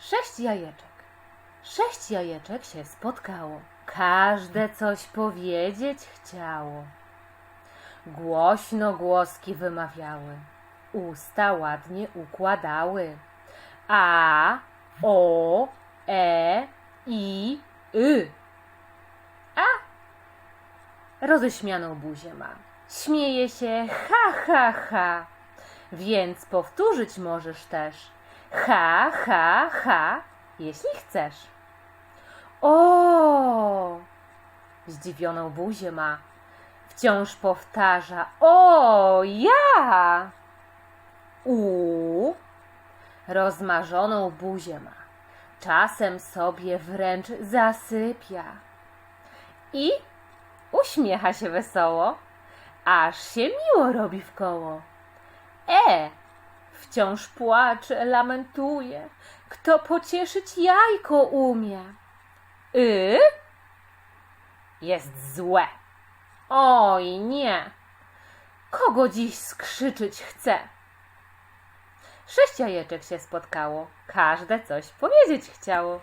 Sześć jajeczek. Sześć jajeczek się spotkało. Każde coś powiedzieć chciało. Głośno głoski wymawiały. Usta ładnie układały. A, o, e, i, y. A. Roześmianą buzię ma. Śmieje się ha, ha, ha. Więc powtórzyć możesz też ha, ha, ha, jeśli chcesz. O! Zdziwioną buzię ma. Wciąż powtarza o, ja! U! Rozmarzoną buzię ma. Czasem sobie wręcz zasypia. I uśmiecha się wesoło, aż się miło robi w koło. E! Wciąż płacze, lamentuje. Kto pocieszyć jajko umie? Y? Jest złe. Oj, nie. Kogo dziś skrzyczyć chce? Sześć jajeczek się spotkało. Każde coś powiedzieć chciało.